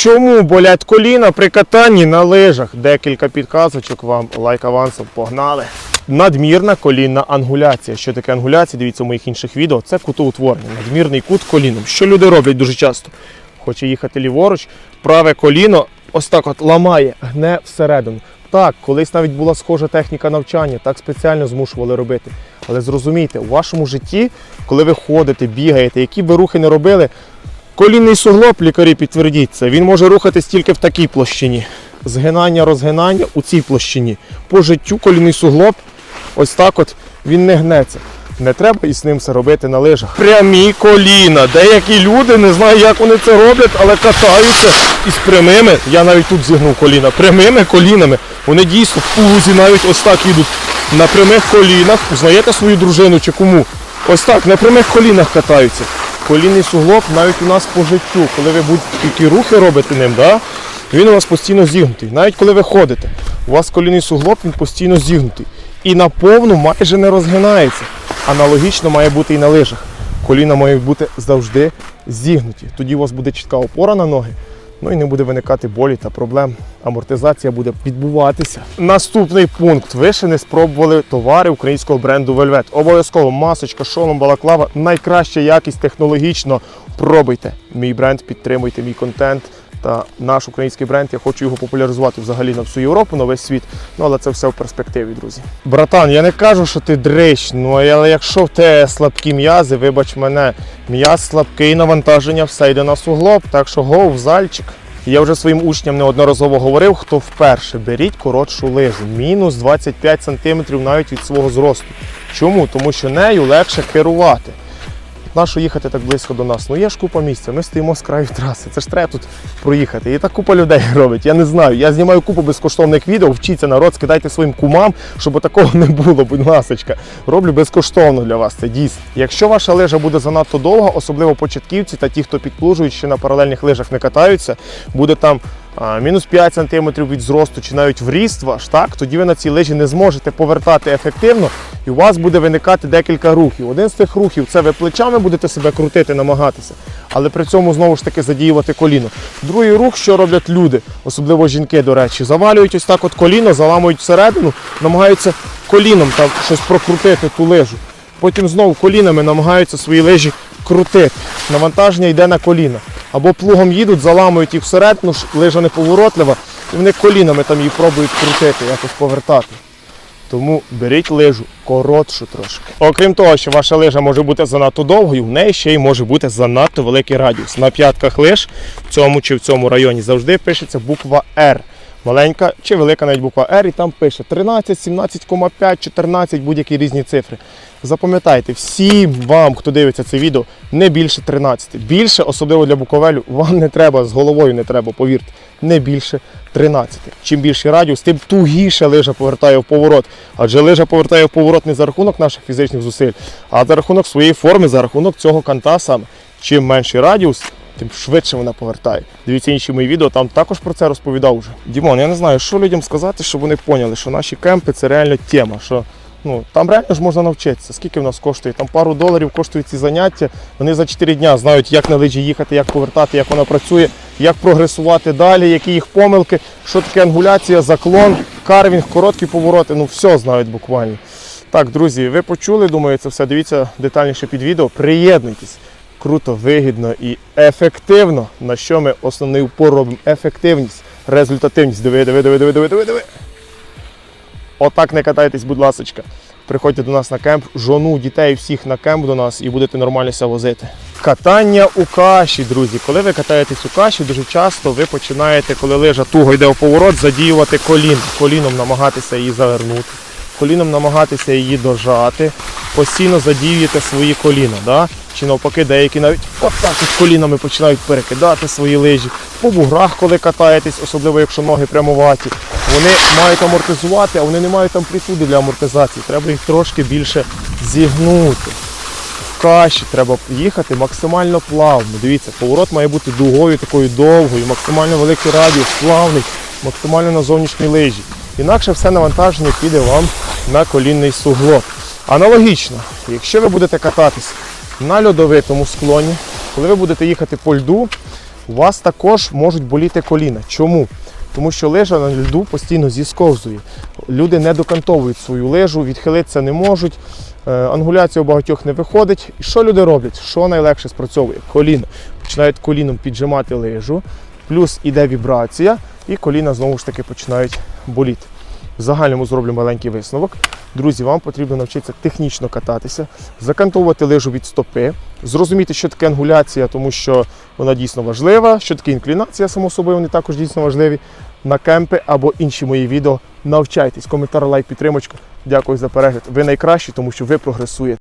Чому болять коліна при катанні на лижах? Декілька підказочок вам лайк авансом погнали. Надмірна колінна ангуляція. Що таке ангуляція? Дивіться в моїх інших відео. Це кутоутворення. Надмірний кут коліном. Що люди роблять дуже часто? Хоче їхати ліворуч, праве коліно ось так от ламає, гне всередину. Так, колись навіть була схожа техніка навчання, так спеціально змушували робити. Але зрозумійте, у вашому житті, коли ви ходите, бігаєте, які ви рухи не робили, колінний суглоб, лікарі підтвердіть це, він може рухатись тільки в такій площині. Згинання, розгинання у цій площині. По життю колінний суглоб, ось так от він не гнеться. Не треба із ним це робити на лижах. Прямі коліна. Деякі люди не знаю, як вони це роблять, але катаються із прямими. Я навіть тут зігнув коліна. Прямими колінами. Вони дійсно в пузі навіть ось так їдуть на прямих колінах. Узнаєте свою дружину чи кому? Ось так, на прямих колінах катаються. Колінний суглоб навіть у нас по життю, коли ви будь-які рухи робите ним, да? він у вас постійно зігнутий. Навіть коли ви ходите, у вас колінний суглоб він постійно зігнутий. І на повну майже не розгинається. Аналогічно має бути і на лижах. Коліна мають бути завжди зігнуті. Тоді у вас буде чітка опора на ноги, ну і не буде виникати болі та проблем. Амортизація буде відбуватися. Наступний пункт. Ви ще не спробували товари українського бренду Velvet. Обов'язково масочка, шолом, балаклава. Найкраща якість технологічно. Пробуйте. Мій бренд, підтримуйте мій контент. Та наш український бренд, я хочу його популяризувати взагалі на всю Європу, на весь світ. Ну але це все в перспективі, друзі. Братан, я не кажу, що ти дрищ, ну але якщо в тебе слабкі м'язи, вибач мене, м'яз слабкий, навантаження, все йде на суглоб, так що го в зальчик. Я вже своїм учням неодноразово говорив, хто вперше беріть коротшу лижу, мінус 25 см навіть від свого зросту. Чому? Тому що нею легше керувати. Нащо їхати так близько до нас? Ну є ж купа місця, ми стоїмо з краю траси. Це ж треба тут проїхати. І так купа людей робить. Я не знаю. Я знімаю купу безкоштовних відео, вчіться народ, скидайте своїм кумам, щоб такого не було, будь ласочка. Роблю безкоштовно для вас. Це дійсно. Якщо ваша лижа буде занадто довга, особливо початківці та ті, хто підплужують, ще на паралельних лижах не катаються, буде там. Мінус 5 см від зросту чи навіть в ріст ваш, так, тоді ви на цій лижі не зможете повертати ефективно, і у вас буде виникати декілька рухів. Один з тих рухів це ви плечами будете себе крутити, намагатися, але при цьому знову ж таки задіювати коліно. Другий рух, що роблять люди, особливо жінки, до речі, завалюють ось так от коліно, заламують всередину, намагаються коліном там щось прокрутити ту лижу. Потім знову колінами намагаються свої лижі крутити. Навантаження йде на коліна. Або плугом їдуть, заламують їх всередину, лижа неповоротлива, і вони колінами там її пробують крутити, якось повертати. Тому беріть лижу коротшу трошки. Окрім того, що ваша лижа може бути занадто довгою, в неї ще й може бути занадто великий радіус. На п'ятках лиж в цьому чи в цьому районі завжди пишеться буква R. Маленька чи велика навіть буква R, і там пише 13, 17,5, 14, будь-які різні цифри. Запам'ятайте, всім вам, хто дивиться це відео, не більше 13. Більше, особливо для буковелю, вам не треба, з головою не треба, повірте, не більше 13. Чим більший радіус, тим тугіше лижа повертає в поворот. Адже лижа повертає в поворот не за рахунок наших фізичних зусиль, а за рахунок своєї форми, за рахунок цього канта саме. Чим менший радіус, тим швидше вона повертає. Дивіться інші мої відео, там також про це розповідав вже. Дімон, я не знаю, що людям сказати, щоб вони поняли, що наші кемпи це реально тема. Що ну там реально ж можна навчитися. Скільки в нас коштує? Там пару доларів коштують ці заняття. Вони за 4 дня знають, як на лижі їхати, як повертати, як вона працює, як прогресувати далі, які їх помилки, що таке ангуляція, заклон, карвінг, короткі повороти. Ну все знають буквально. Так, друзі, ви почули, думаю, це все. Дивіться детальніше під відео. Приєднуйтесь. Круто, вигідно і ефективно. На що ми основний упор робимо? Ефективність, результативність. Диви, диви, диви, диви, диви, диви, диви. Отак не катайтесь, будь ласочка. Приходьте до нас на кемп, жону дітей всіх на кемп до нас і будете нормально ся возити. Катання у каші, друзі. Коли ви катаєтесь у каші, дуже часто ви починаєте, коли лижа туго йде в поворот, задіювати колін. Коліном намагатися її завернути, коліном намагатися її дожати. Постійно задіюєте свої коліна. Да? Чи навпаки, деякі навіть отак от колінами починають перекидати свої лижі. По буграх, коли катаєтесь, особливо якщо ноги прямуваті, вони мають амортизувати, а вони не мають амплітуди для амортизації. Треба їх трошки більше зігнути. В каші треба їхати максимально плавно. Дивіться, поворот має бути дугою, такою довгою, максимально великий радіус, плавний, максимально на зовнішній лижі. Інакше все навантаження піде вам на колінний суглоб. Аналогічно, якщо ви будете кататись на льодовитому склоні, коли ви будете їхати по льду, У вас також можуть боліти коліна. Чому? Тому що лижа на льоду постійно зісковзує. Люди не докантовують свою лижу, відхилитися не можуть. Е, Ангуляція у багатьох не виходить. І що люди роблять? Що найлегше спрацьовує? Коліно. Починають коліном піджимати лижу, плюс іде вібрація, і коліна знову ж таки починають боліти. В загальному зроблю маленький висновок. Друзі, вам потрібно навчитися технічно кататися, закантовувати лижу від стопи, зрозуміти, що таке ангуляція, тому що вона дійсно важлива, що таке інклінація, само собою, вони також дійсно важливі. На кемпи або інші мої відео навчайтесь. Коментар, лайк, підтримочка. Дякую за перегляд. Ви найкращі, тому що ви прогресуєте.